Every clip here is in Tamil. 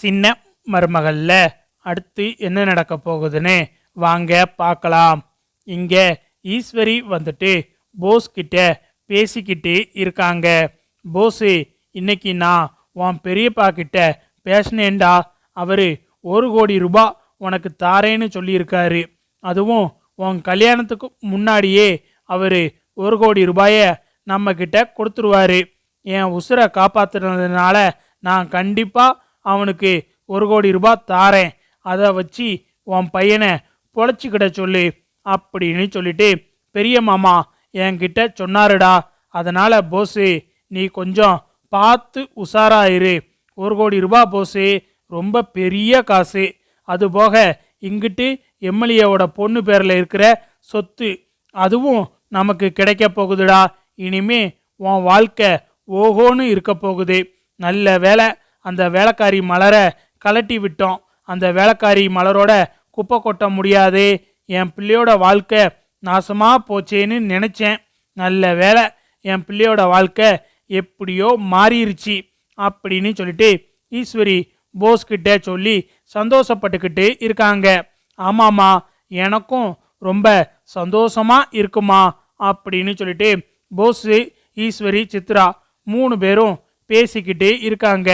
சின்ன மருமகள்ல. அடுத்து என்ன நடக்க போகுதுன்னு வாங்க பார்க்கலாம். இங்க ஈஸ்வரி வந்துட்டு போஸ் கிட்ட பேசிக்கிட்டு இருக்காங்க. போஸு இன்னைக்கு நான் உன் பெரியப்பா கிட்ட பேசினேன்டா. அவர் ஒரு கோடி ரூபாய் உனக்கு தாரேன்னு சொல்லியிருக்காரு. அதுவும் உன் கல்யாணத்துக்கு முன்னாடியே அவர் ஒரு கோடி ரூபாயை நம்மக்கிட்ட கொடுத்துருவாரு. என் உசுரை காப்பாற்றுனதுனால நான் கண்டிப்பாக அவனுக்கு ஒரு கோடி ரூபாய் தாரேன். அதை வச்சு உன் பையனை பொழைச்சிக்கிட சொல்லு அப்படின்னு சொல்லிட்டு பெரிய மாமா என்கிட்ட சொன்னாருடா. அதனால் போஸு நீ கொஞ்சம் பார்த்து உஷாராயிரு ஒரு கோடி ரூபா போஸு ரொம்ப பெரிய காசு. அதுபோக இங்கிட்டு எம்எல்ஏவோட பொண்ணு பேரில் இருக்கிற சொத்து அதுவும் நமக்கு கிடைக்க போகுதுடா. இனிமே உன் வாழ்க்கை ஓஹோன்னு இருக்க போகுது. நல்ல வேலை அந்த வேலைக்காரி மலரை கலட்டி விட்டோம். அந்த வேலைக்காரி மலரோட குப்பை கொட்ட முடியாது. என் பிள்ளையோட வாழ்க்கை நாசமாக போச்சேன்னு நினச்சேன். நல்ல வேலை என் பிள்ளையோட வாழ்க்கை எப்படியோ மாறிடுச்சு அப்படின்னு சொல்லிட்டு ஈஸ்வரி போஸ்கிட்ட சொல்லி சந்தோஷப்பட்டுக்கிட்டு இருக்காங்க. ஆமாம்மா எனக்கும் ரொம்ப சந்தோஷமா இருக்குமா அப்படின்னு சொல்லிட்டு போஸ் ஈஸ்வரி சித்ரா மூணு பேரும் பேசிக்கிட்டு இருக்காங்க.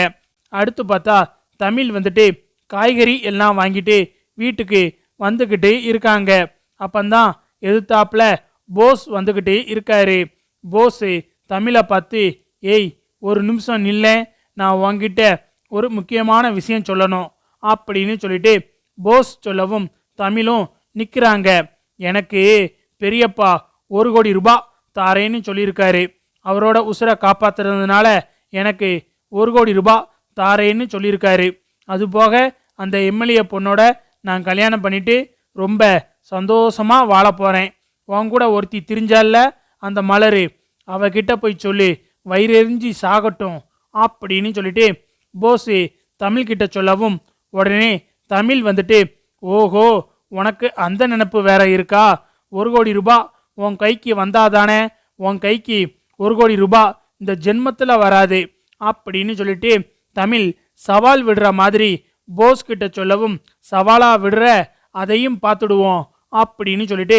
அடுத்து பார்த்தா தமிழ் வந்துட்டு காய்கறி எல்லாம் வாங்கிட்டு வீட்டுக்கு வந்துக்கிட்டு இருக்காங்க. அப்பந்தான் எதிர்த்தாப்புல போஸ் வந்துக்கிட்டு இருக்காரு. போஸ் தமிழை பார்த்து ஏய் ஒரு நிமிஷம் நில்ல நான் உங்ககிட்ட ஒரு முக்கியமான விஷயம் சொல்லணும் அப்படின்னு சொல்லிட்டு போஸ் சொல்லவும் தமிழும் நிற்கிறாங்க எனக்கு பெரியப்பா ஒரு கோடி ரூபாய் தாரேன்னு சொல்லியிருக்காரு. அவரோட உசுரை காப்பாத்துறதுனால எனக்கு ஒரு கோடி ரூபாய் தாரேன்னு சொல்லியிருக்காரு. அது போக அந்த எம்எல்ஏ பொண்ணோட நான் கல்யாணம் பண்ணிவிட்டு ரொம்ப சந்தோஷமா வாழ போகிறேன் உன் கூட ஒருத்தி திரிஞ்சால அந்த மலர் அவகிட்ட போய் சொல்லு வயிறெறிஞ்சி சாகட்டும் அப்படின்னு சொல்லிட்டு போஸு தமிழ்கிட்ட சொல்லவும் உடனே தமிழ் வந்துட்டு ஓஹோ உனக்கு அந்த நினப்பு வேற இருக்கா? ஒரு கோடி ரூபாய் உன் கைக்கு வந்தாதானே? உன் கைக்கு ஒரு கோடி ரூபாய் இந்த ஜென்மத்தில் வராது அப்படின்னு சொல்லிட்டு தமிழ் சவால் விடுற மாதிரி போஸ் கிட்ட சொல்லவும் சவாலா விடுற அதையும் பார்த்துடுவோம் அப்படின்னு சொல்லிட்டு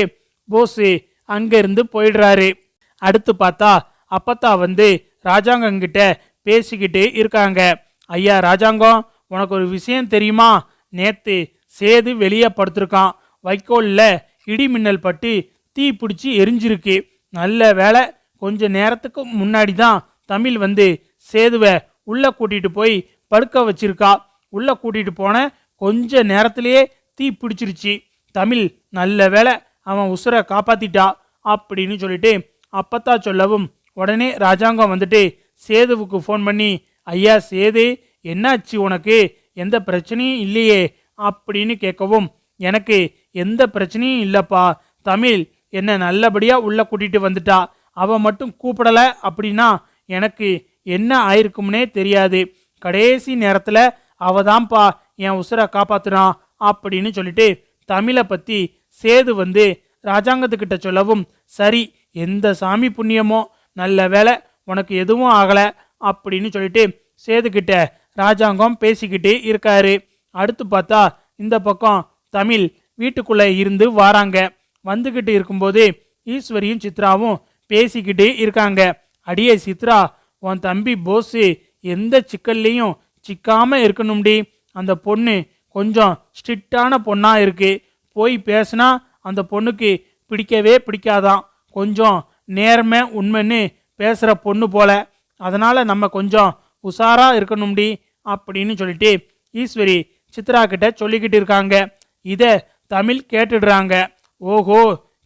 போஸு அங்கேருந்து போயிடுறாரு. அடுத்து பார்த்தா அப்பத்தா வந்து ராஜாங்கங்கிட்ட பேசிக்கிட்டு இருக்காங்க. ஐயா ராஜாங்கம் உனக்கு ஒரு விஷயம் தெரியுமா? நேத்து சேது வெளியே படுத்திருக்கான். வைக்கோலில் இடி மின்னல் பட்டு தீ பிடிச்சி எரிஞ்சிருக்கு. நல்ல வேலை கொஞ்ச நேரத்துக்கு முன்னாடி தான் தமிழ் வந்து சேதுவை உள்ளே கூட்டிகிட்டு போய் படுக்க வச்சிருக்கா. உள்ளே கூட்டிகிட்டு போன கொஞ்ச நேரத்திலேயே தீ பிடிச்சிருச்சு. தமிழ் நல்ல வேலை அவன் உசுரை காப்பாத்திட்டா அப்படின்னு சொல்லிட்டு அப்பத்தா சொல்லவும் உடனே ராஜாங்கம் வந்துட்டு சேதுவுக்கு ஃபோன் பண்ணி ஐயா சேது என்னாச்சு உனக்கு? எந்த பிரச்சனையும் இல்லையே அப்படின்னு கேட்கவும் எனக்கு எந்த பிரச்சனையும் இல்லைப்பா. தமிழ் என்னை நல்லபடியாக உள்ளே கூட்டிகிட்டு வந்துட்டா. அவன் மட்டும் கூப்பிடலை அப்படின்னா எனக்கு என்ன ஆயிருக்கும்னே தெரியாது. கடைசி நேரத்தில் அவ தான்ப்பா என் உசுரை காப்பாத்துனான் அப்படின்னு சொல்லிட்டு தமிழை பற்றி சேது வந்து ராஜாங்கத்துக்கிட்ட சொல்லவும் சரி எந்த சாமி புண்ணியமோ நல்ல வேலை உனக்கு எதுவும் ஆகலை அப்படின்னு சொல்லிட்டு சேதுக்கிட்ட ராஜாங்கம் பேசிக்கிட்டு இருக்காரு. அடுத்து பார்த்தா இந்த பக்கம் தமிழ் வீட்டுக்குள்ளே இருந்து வாராங்க. வந்துக்கிட்டு இருக்கும்போது ஈஸ்வரியும் சித்ராவும் பேசிக்கிட்டு இருக்காங்க. அடியே சித்ரா உன் தம்பி போஸு எந்த சிக்கல்லையும் சிக்காமல் இருக்கணும்டி. அந்த பொண்ணு கொஞ்சம் ஸ்ட்ரிக்டான பொண்ணாக இருக்கு. போய் பேசினா அந்த பொண்ணுக்கு பிடிக்கவே பிடிக்காதான் கொஞ்சம் நேர்மை உண்மைன்னு பேசுகிற பொண்ணு போல. அதனால் நம்ம கொஞ்சம் உஷாராக இருக்கணும்டி அப்படின்னு சொல்லிட்டு ஈஸ்வரி சித்ரா கிட்ட சொல்லிக்கிட்டு இருக்காங்க. இதை தமிழ் கேட்டுடுறாங்க. ஓஹோ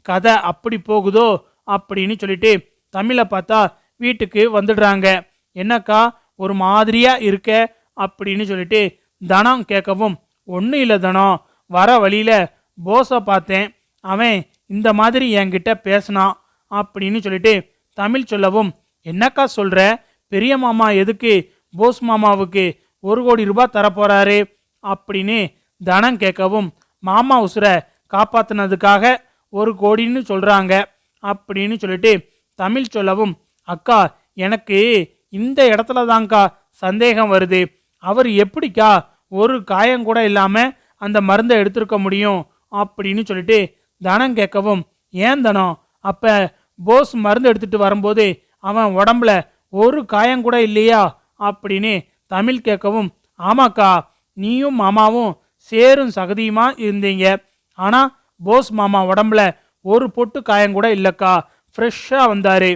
கதை அப்படி போகுதோ அப்படின்னு சொல்லிட்டு தமிழை பார்த்தா வீட்டுக்கு வந்துடுறாங்க. என்னக்கா ஒரு மாதிரியா இருக்க? அப்படின்னு சொல்லிட்டு தனம் கேட்கவும் ஒன்றும் இல்லை தனம். வர வழியில் போஸை பார்த்தேன். அவன் இந்த மாதிரி என்கிட்ட பேசினான். அப்படின்னு சொல்லிட்டு தமிழ் சொல்லவும் என்னக்கா சொல்கிற பெரிய மாமா எதுக்கு போஸ் மாமாவுக்கு ஒரு கோடி ரூபாய் தரப்போறாரு? அப்படின்னு தனம் கேட்கவும் மாமா உசுரை காப்பாத்துனதுக்காக ஒரு கோடின்னு சொல்கிறாங்க அப்படின்னு சொல்லிட்டு தமிழ் சொல்லவும் அக்கா எனக்கு இந்த இடத்துல தான்க்கா சந்தேகம் வருது. அவர் எப்படிக்கா ஒரு காயம் கூட இல்லாமல் அந்த மருந்தை எடுத்திருக்க முடியும் அப்படின்னு சொல்லிட்டு தனம் கேட்கவும் ஏன் தனம்? அப்போ போஸ் மருந்து எடுத்துகிட்டு வரும்போது அவன் உடம்புல ஒரு காயம் கூட இல்லையா? அப்படின்னு தமிழ் கேட்கவும் ஆமாக்கா நீயும் மாமாவும் சேரும் சகதியுமா இருந்தீங்க. ஆனால் போஸ் மாமா உடம்புல ஒரு பொட்டு காயம் கூட இல்லைக்கா. ஃப்ரெஷ்ஷாக வந்தாரு.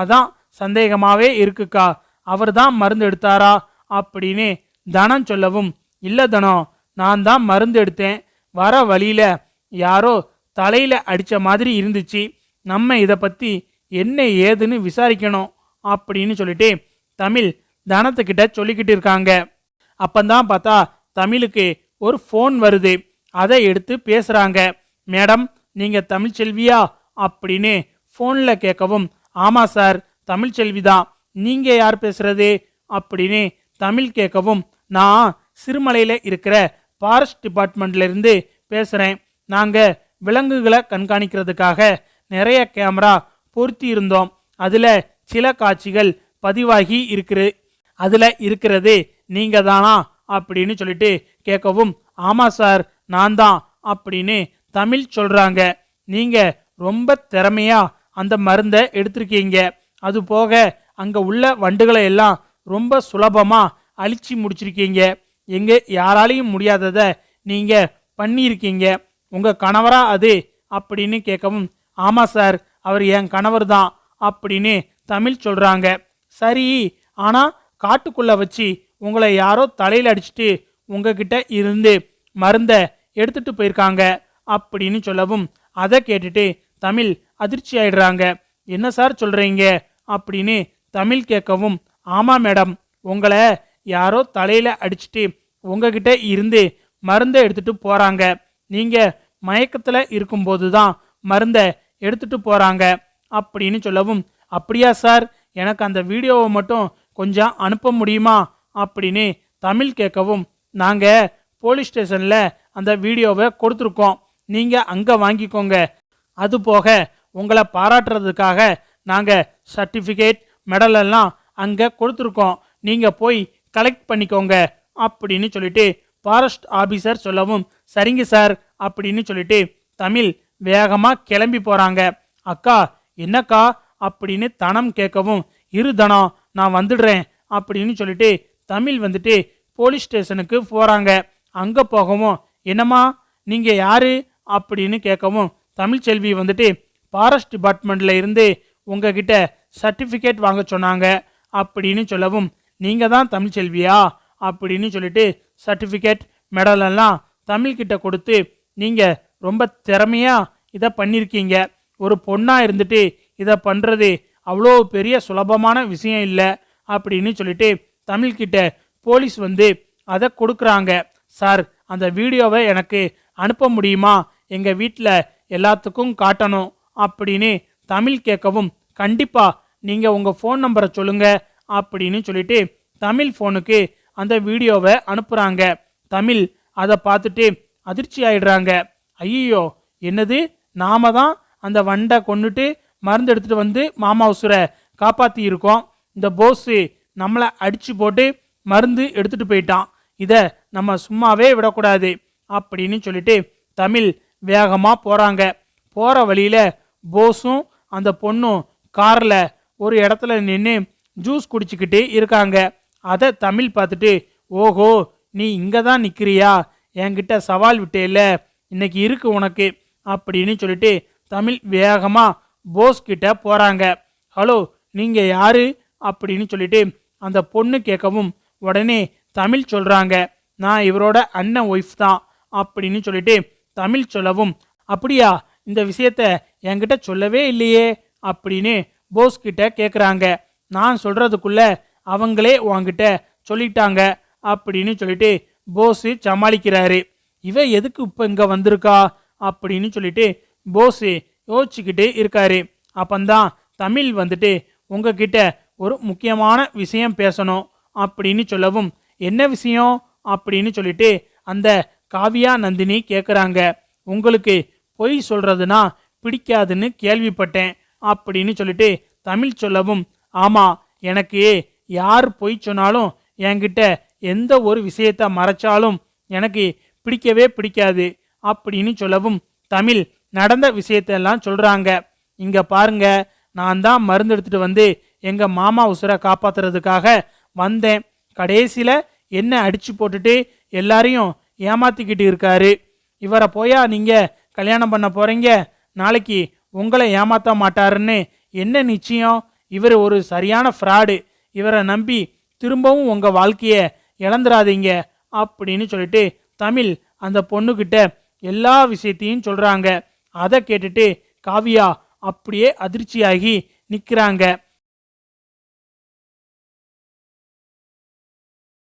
அதான் சந்தேகமாவே இருக்குக்கா. அவர் தான் மருந்து எடுத்தாரா? அப்படின்னு தனம் சொல்லவும் இல்லை தனம் நான் தான் மருந்து எடுத்தேன். வர வழியில் யாரோ தலையில் அடித்த மாதிரி இருந்துச்சு. நம்ம இதை பற்றி என்ன ஏதுன்னு விசாரிக்கணும் அப்படின்னு சொல்லிட்டு தமிழ் தனத்துக்கிட்ட சொல்லிக்கிட்டு இருக்காங்க. அப்பந்தான் பார்த்தா தமிழுக்கு ஒரு ஃபோன் வருது. அதை எடுத்து பேசுகிறாங்க மேடம் நீங்க தமிழ்ச்செல்வியா அப்படின்னு ஃபோனில் கேட்கவும் ஆமாம் சார் தமிழ்ச்செல்வி தான் யார் பேசுறது? அப்படின்னு தமிழ் கேட்கவும் நான் சிறுமலையில் இருக்கிற ஃபாரஸ்ட் டிபார்ட்மெண்ட்லேருந்து பேசுகிறேன் நாங்கள் விலங்குகளை கண்காணிக்கிறதுக்காக நிறைய கேமரா பொருத்தி இருந்தோம் அதில் சில காட்சிகள் பதிவாகி இருக்குது. அதில் இருக்கிறது நீங்கள் தானா அப்படின்னு சொல்லிட்டு கேட்கவும் ஆமாம் சார் நான் தான் அப்படின்னு தமிழ் சொல்கிறாங்க நீங்கள் ரொம்ப திறமையாக அந்த மருந்தை எடுத்திருக்கீங்க. அது போக அங்கே உள்ள வண்டுகளை எல்லாம் ரொம்ப சுலபமாக அழிச்சு முடிச்சிருக்கீங்க. எங்கே யாராலையும் முடியாதத நீங்கள் பண்ணியிருக்கீங்க. உங்கள் கணவரா அது? அப்படின்னு கேட்கவும் ஆமாம் சார் அவர் என் கணவர் தான் அப்படின்னு தமிழ் சொல்கிறாங்க சரி ஆனால் காட்டுக்குள்ளே வச்சு உங்களை யாரோ தலையில் அடிச்சுட்டு உங்ககிட்ட இருந்து மருந்தை எடுத்துட்டு போயிருக்காங்க அப்படின்னு சொல்லவும் அதை கேட்டுட்டு தமிழ் அதிர்ச்சி ஆயிடுறாங்க. என்ன சார் சொல்கிறீங்க அப்படின்னு தமிழ் கேட்கவும் ஆமாம் மேடம் உங்களை யாரோ தலையில் அடிச்சிட்டு உங்ககிட்ட இருந்து மருந்தை எடுத்துட்டு போகிறாங்க நீங்கள் மயக்கத்தில் இருக்கும்போது தான் மருந்தை எடுத்துட்டு போகிறாங்க அப்படின்னு சொல்லவும் அப்படியா சார் எனக்கு அந்த வீடியோவை மட்டும் கொஞ்சம் அனுப்ப முடியுமா? அப்படின்னு தமிழ் கேட்கவும் நாங்கள் போலீஸ் ஸ்டேஷனில் அந்த வீடியோவை கொடுத்துருக்கோம். நீங்கள் அங்கே வாங்கிக்கோங்க. அது போக உங்களை பாராட்டுறதுக்காக நாங்கள் சர்டிஃபிகேட் மெடல் எல்லாம் அங்கே கொடுத்துருக்கோம். நீங்கள் போய் கலெக்ட் பண்ணிக்கோங்க அப்படின்னு சொல்லிட்டு ஃபாரஸ்ட் ஆஃபீஸர் சொல்லவும் சரிங்க சார் அப்படின்னு சொல்லிட்டு தமிழ் வேகமாக கிளம்பி போகிறாங்க அக்கா என்னக்கா அப்படின்னு தனம் கேட்கவும் இரு தனம் நான் வந்துடுறேன் அப்படின்னு சொல்லிட்டு தமிழ் வந்துட்டு போலீஸ் ஸ்டேஷனுக்கு போகிறாங்க அங்கே போகவும் என்னம்மா நீங்கள் யாரு அப்படின்னு கேட்கவும் தமிழ்ச்செல்வி வந்துட்டு ஃபாரஸ்ட் டிபார்ட்மெண்ட்டில் இருந்து உங்ககிட்ட சர்டிஃபிகேட் வாங்க சொன்னாங்க. அப்படின்னு சொல்லவும் நீங்கள் தான் தமிழ்ச்செல்வியா அப்படின்னு சொல்லிட்டு சர்டிஃபிகேட் மெடலெல்லாம் தமிழ்கிட்ட கொடுத்து நீங்கள் ரொம்ப திறமையாக இதை பண்ணியிருக்கீங்க ஒரு பொண்ணாக இருந்துட்டு இதை பண்ணுறது அவ்வளோ பெரிய சுலபமான விஷயம் இல்லை. அப்படின்னு சொல்லிட்டு தமிழ்கிட்ட போலீஸ் வந்து அதை கொடுக்குறாங்க. சார் அந்த வீடியோவை எனக்கு அனுப்ப முடியுமா? எங்கள் வீட்டில் எல்லாத்துக்கும் காட்டணும். அப்படின்னு தமிழ் கேட்கவும் கண்டிப்பா நீங்க உங்க ஃபோன் நம்பரை சொல்லுங்க அப்படின்னு சொல்லிட்டு தமிழ் ஃபோனுக்கு அந்த வீடியோவை அனுப்புறாங்க. தமிழ் அதை பார்த்துட்டு அதிர்ச்சி ஆயிடுறாங்க. ஐயோ என்னது? நாம தான் அந்த வண்டை கொண்டுட்டு மருந்து எடுத்துட்டு வந்து மாமா உசுரை காப்பாற்றி இருக்கோம் இந்த போஸு நம்மளை அடிச்சு போட்டு மருந்து எடுத்துட்டு போயிட்டான். இதை நம்ம சும்மாவே விடக்கூடாது அப்படின்னு சொல்லிட்டு தமிழ் வேகமாக போகிறாங்க போகிற வழியில போஸும் அந்த பொண்ணும் காரில் ஒரு இடத்துல நின்று ஜூஸ் குடிச்சிக்கிட்டு இருக்காங்க. அதை தமிழ் பார்த்துட்டு ஓஹோ நீ இங்கே தான் நிற்கிறியா என்கிட்ட சவால் விட்டேல்ல. இன்னைக்கு இருக்கு உனக்கு அப்படின்னு சொல்லிட்டு தமிழ் வேகமாக போஸ் கிட்ட ஹலோ நீங்கள் யாரு? அப்படின்னு சொல்லிட்டு அந்த பொண்ணு கேட்கவும் உடனே தமிழ் சொல்கிறாங்க நான் இவரோட அண்ணன் ஒய்ஃப் தான் அப்படின்னு சொல்லிட்டு தமிழ் சொல்லவும் அப்படியா? இந்த விஷயத்த என்கிட்ட சொல்லவே இல்லையே அப்படின்னு போஸ் கிட்ட கேட்குறாங்க நான் சொல்கிறதுக்குள்ள அவங்களே உங்ககிட்ட சொல்லிட்டாங்க அப்படின்னு சொல்லிட்டு போஸு சமாளிக்கிறாரு. இவ எதுக்கு இப்போ இங்கே வந்திருக்கா அப்படின்னு சொல்லிட்டு போஸு யோசிச்சுக்கிட்டு இருக்காரு. அப்பந்தான் தமிழ் வந்துட்டு உங்ககிட்ட ஒரு முக்கியமான விஷயம் பேசணும் அப்படின்னு சொல்லவும் என்ன விஷயம்? அப்படின்னு சொல்லிட்டு அந்த காவியா நந்தினி கேட்குறாங்க உங்களுக்கு பொய் சொல்றதுனா பிடிக்காதுன்னு கேள்விப்பட்டேன் அப்படின்னு சொல்லிட்டு தமிழ் சொல்லவும் ஆமா எனக்கு யார் பொய் சொன்னாலும் என்கிட்ட எந்த ஒரு விஷயத்த மறைச்சாலும் எனக்கு பிடிக்கவே பிடிக்காது அப்படின்னு சொல்லவும் தமிழ் நடந்த விஷயத்தெல்லாம் சொல்றாங்க. இங்க பாருங்க நான் தான் மருந்து எடுத்துட்டு வந்து எங்க மாமா உசுரை காப்பாத்துறதுக்காக வந்தேன். கடைசியில என்ன அடிச்சு போட்டுட்டு எல்லாரையும் ஏமாத்திக்கிட்டு இருக்காரு. இவரை போயா நீங்க கல்யாணம் பண்ண போறீங்க? நாளைக்கு உங்களை ஏமாத்த மாட்டாருன்னு என்ன நிச்சயம்? இவர் ஒரு சரியான ஃப்ராடு இவரை நம்பி திரும்பவும் உங்க வாழ்க்கையை இழந்துராதீங்க அப்படின்னு சொல்லிட்டு தமிழ் அந்த பொண்ணுகிட்ட எல்லா விஷயத்தையும் சொல்றாங்க. அதை கேட்டுட்டு காவியா அப்படியே அதிர்ச்சியாகி நிற்கிறாங்க